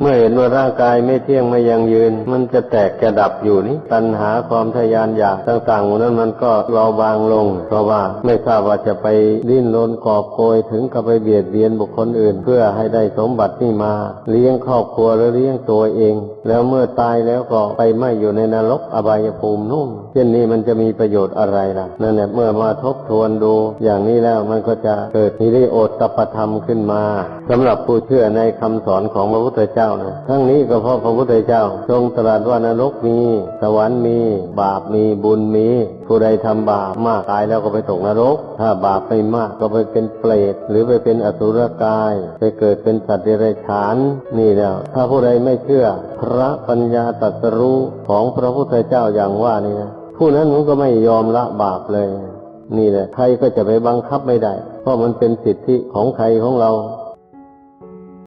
เมื่อเห็นว่าร่างกายไม่เที่ยงไม่ยังยืน มันจะแตกจะดับอยู่นี่ตัณหาความทะยานอยากต่างๆนั้นมันก็เบาบางลง เพราะว่าไม่ทราบว่าจะไปดิ้นรนกอบโกยถึงกับไปเบียดเบียนบุคคลอื่น เพื่อให้ได้สมบัตินี่มา เลี้ยงครอบครัวหรือเลี้ยงตัวเอง แล้วเมื่อตายแล้วก็ไปไม่อยู่ในนรกอบายภูมินู่นเช่นนี้มันจะมีประโยชน์อะไรล่ะนั่นแหละเมื่อมาทบทวนดู อย่างนี้แล้วมันก็จะเกิดฮิริโอตตปธรรมขึ้นมาสำหรับผู้เชื่อในคำสอนของพระพุทธเจ้านะทั้งนี้ก็เพราะพระพุทธเจ้า ทรงตรัสว่านรกมี สวรรค์มี บาปมีบุญมี ผู้ใดทำบาปมากตายแล้วก็ไปตกนรก ถ้าบาปไม่มากก็ไปเป็นเปรตหรือไปเป็นอสุรกาย ไปเกิดเป็นสัตว์เดรัจฉาน นี่แล้ว ถ้าผู้ใดไม่เชื่อ พระปัญญาตรัสรู้ของพระพุทธเจ้าอย่างว่านี่นะผู้นั้นมันก็ไม่ยอมละบาปเลย นี่แหละใครก็จะไปบังคับไม่ได้ เพราะมันเป็นสิทธิของใครของเรา